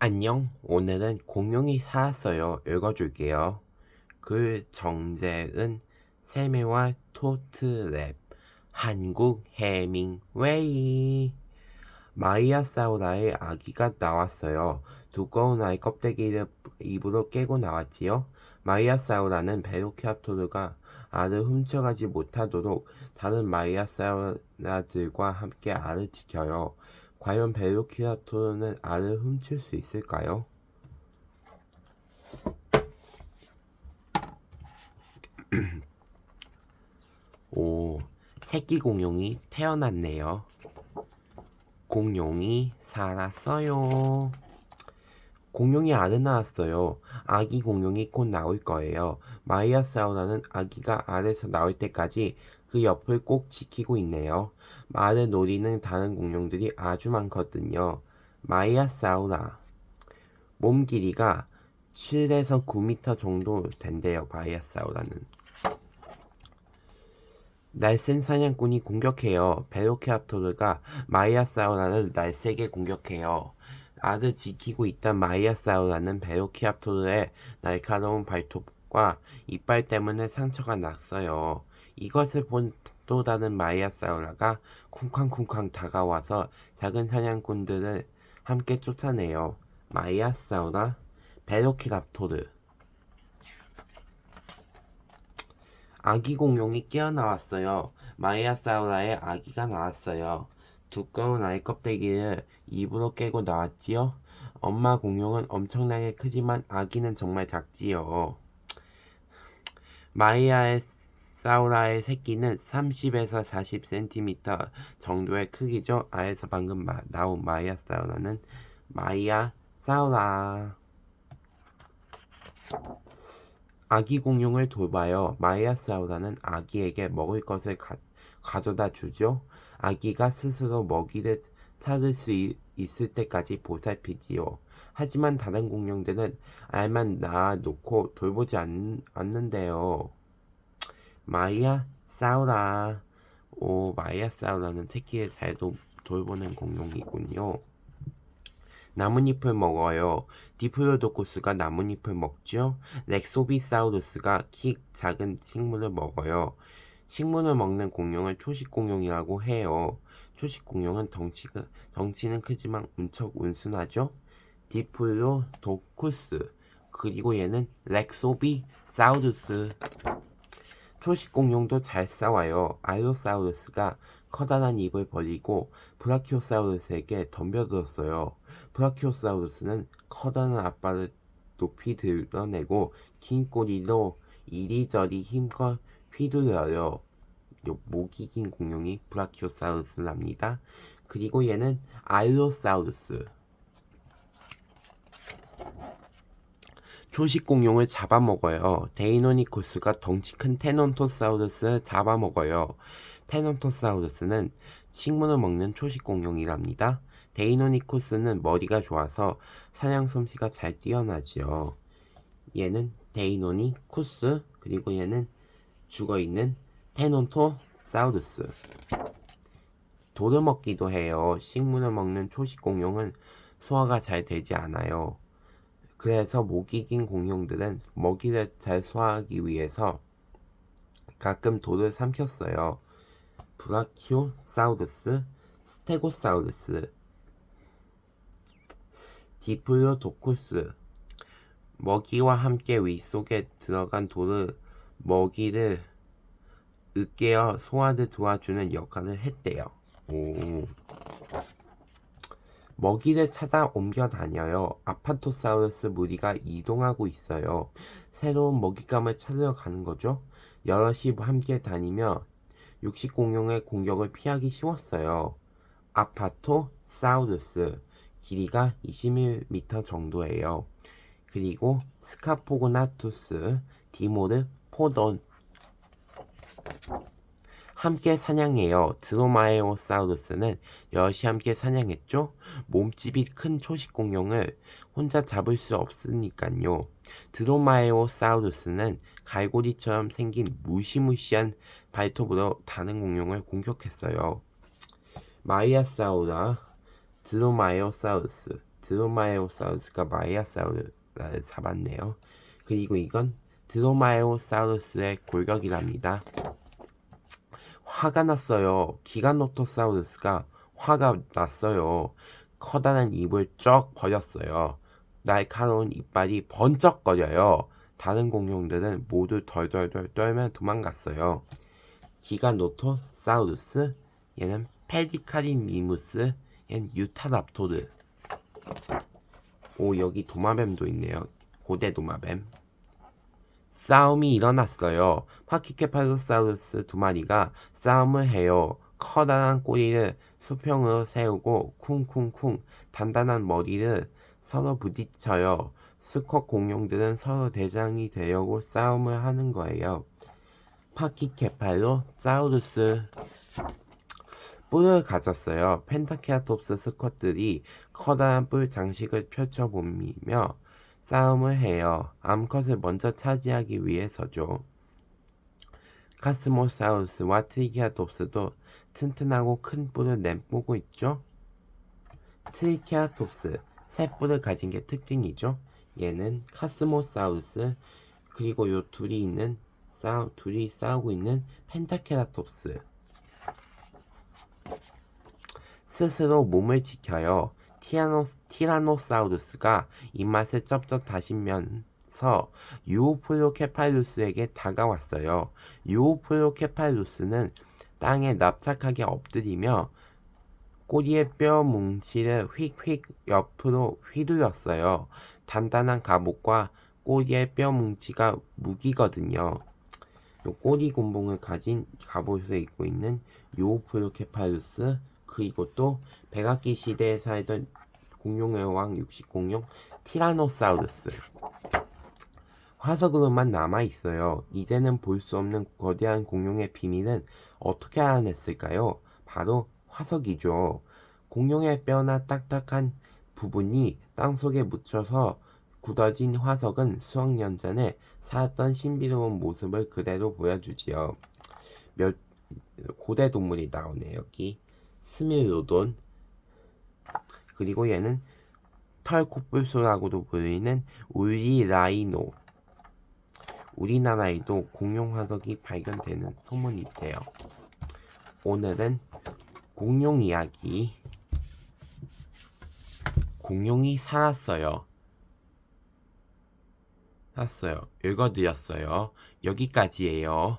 안녕. 오늘은 공룡이 살았어요. 읽어줄게요. 글 정재은 세메와 토트랩 한국 해밍웨이 마이아사우라의 아기가 나왔어요. 두꺼운 알 껍데기를 입으로 깨고 나왔지요. 마이아사우라는 베로키랍토르가 알을 훔쳐가지 못하도록 다른 마이아사우라들과 함께 알을 지켜요. 과연 베로키랍토르는 알을 훔칠 수 있을까요? 오, 새끼 공룡이 태어났네요. 공룡이 살았어요. 공룡이 알을 낳았어요. 아기 공룡이 곧 나올 거예요. 마이아사우라는 아기가 알에서 나올 때까지 그 옆을 꼭 지키고 있네요. 말을 노리는 다른 공룡들이 아주 많거든요. 마이아사우라. 몸 길이가 7에서 9m 정도 된대요. 마이아사우라는. 날쌘 사냥꾼이 공격해요. 베로키랍토르가 마이아사우라를 날쌔게 공격해요. 알을 지키고 있던 마이아사우라는 베로키랍토르의 날카로운 발톱과 이빨 때문에 상처가 났어요. 이것을 본 또 다른 마이아사우라가 쿵쾅쿵쾅 다가와서 작은 사냥꾼들을 함께 쫓아내요. 마이아사우라, 베로키랍토르. 아기 공룡이 깨어나왔어요. 마이아사우라의 아기가 나왔어요. 두꺼운 알 껍데기를 입으로 깨고 나왔지요. 엄마 공룡은 엄청나게 크지만 아기는 정말 작지요. 마이아의 사우라의 새끼는 30에서 40cm 정도의 크기죠. 아에서 방금 마, 나온 마이아 사우라는 마이아 사우라. 아기 공룡을 돌봐요. 마이아 사우라는 아기에게 먹을 것을 가, 가져다 주죠. 아기가 스스로 먹이를 찾을 수 있, 있을 때까지 보살피지요. 하지만 다른 공룡들은 알만 낳아놓고 돌보지 않, 않는데요. 마이아 사우라. 오, 마이아 사우라는 새끼를 잘 도, 돌보는 공룡이군요. 나뭇잎을 먹어요. 디플로도코스가 나뭇잎을 먹죠. 렉소비사우루스가 키 작은 식물을 먹어요. 식물을 먹는 공룡을 초식 공룡이라고 해요. 초식 공룡은 덩치가, 덩치는 크지만 엄청 온순하죠. 디플로도코스 그리고 얘는 렉소비사우루스 초식 공룡도 잘 싸워요. 알로사우루스가 커다란 입을 벌리고 브라키오사우루스에게 덤벼들었어요. 브라키오사우루스는 커다란 앞발을 높이 드러내고 긴 꼬리로 이리저리 힘껏 휘두르어요. 목이 긴 공룡이 브라키오사우루스랍니다. 그리고 얘는 알로사우루스. 초식 공룡을 잡아먹어요. 데이노니코스가 덩치 큰 테논토사우루스를 잡아먹어요. 테논토사우루스는 식물을 먹는 초식 공룡이랍니다. 데이노니코스는 머리가 좋아서 사냥 솜씨가 잘 뛰어나지요. 얘는 데이노니코스 그리고 얘는 죽어있는 테논토사우루스. 돌을 먹기도 해요. 식물을 먹는 초식 공룡은 소화가 잘 되지 않아요. 그래서 목이 긴 공룡들은 먹이를 잘 소화하기 위해서 가끔 돌을 삼켰어요. 브라키오사우루스, 스테고사우루스, 디플로도쿠스 먹이와 함께 위 속에 들어간 돌을 먹이를 으깨어 소화를 도와주는 역할을 했대요. 오. 먹이를 찾아 옮겨 다녀요. 아파토사우루스 무리가 이동하고 있어요. 새로운 먹잇감을 찾으러 가는 거죠. 여럿이 함께 다니며 육식 공룡의 공격을 피하기 쉬웠어요. 아파토사우루스 길이가 21m 정도예요. 그리고 스카포고나투스, 디모르, 포돈 함께 사냥해요. 드로마에오사우루스는 여럿이 함께 사냥했죠. 몸집이 큰 초식 공룡을 혼자 잡을 수 없으니까요. 드로마에오사우루스는 갈고리처럼 생긴 무시무시한 발톱으로 다른 공룡을 공격했어요. 마이아사우라, 드로마에오사우루스, 드로마에오사우루스가 마이아사우루를 잡았네요. 그리고 이건 드로마에오사우루스의 골격이랍니다. 화가 났어요. 기가노토사우루스가 화가 났어요. 커다란 입을 쩍 벌렸어요. 날카로운 이빨이 번쩍거려요. 다른 공룡들은 모두 덜덜덜 떨며 도망갔어요. 기가노토사우루스, 얘는 페디카리미무스, 얘는 유타랍토르. 오, 여기 도마뱀도 있네요. 고대 도마뱀. 싸움이 일어났어요. 파키케파로사우루스 두 마리가 싸움을 해요. 커다란 꼬리를 수평으로 세우고 쿵쿵쿵 단단한 머리를 서로 부딪혀요. 수컷 공룡들은 서로 대장이 되려고 싸움을 하는 거예요. 파키케팔로 사우루스 뿔을 가졌어요. 펜타케라톱스 스컷들이 커다란 뿔 장식을 펼쳐보며 싸움을 해요. 암컷을 먼저 차지하기 위해서죠. 카스모사우루스와 트리케라톱스도 튼튼하고 큰 뿔을 내뿜고 있죠. 트리케라톱스 새 뿔을 가진 게 특징이죠. 얘는 카스모사우루스 그리고 요 둘이 있는 싸우 둘이 싸우고 있는 펜타케라톱스. 스스로 몸을 지켜요. 티라노, 티라노사우루스가 입맛을 쩝쩝 다시면서 유오플로케팔루스에게 다가왔어요. 유오플로케팔루스는 땅에 납작하게 엎드리며 꼬리의 뼈 뭉치를 휙휙 옆으로 휘둘렀어요. 단단한 갑옷과 꼬리의 뼈 뭉치가 무기거든요. 요 꼬리 곤봉을 가진 갑옷을 입고 있는 유오플로케팔루스 그리고 또 백악기 시대에 살던 공룡의 왕 육식 공룡 티라노사우루스 화석으로만 남아 있어요. 이제는 볼 수 없는 거대한 공룡의 비밀은 어떻게 알아냈을까요? 바로 화석이죠. 공룡의 뼈나 딱딱한 부분이 땅속에 묻혀서 굳어진 화석은 수억 년 전에 살았던 신비로운 모습을 그대로 보여주지요. 몇 고대 동물이 나오네 여기 스밀로돈 그리고 얘는 털코뿔소라고도 불리는 우리라이노 우리나라에도 공룡 화석이 발견되는 소문이 있대요. 오늘은 공룡 이야기 공룡이 살았어요. 살았어요. 읽어드렸어요. 여기까지예요.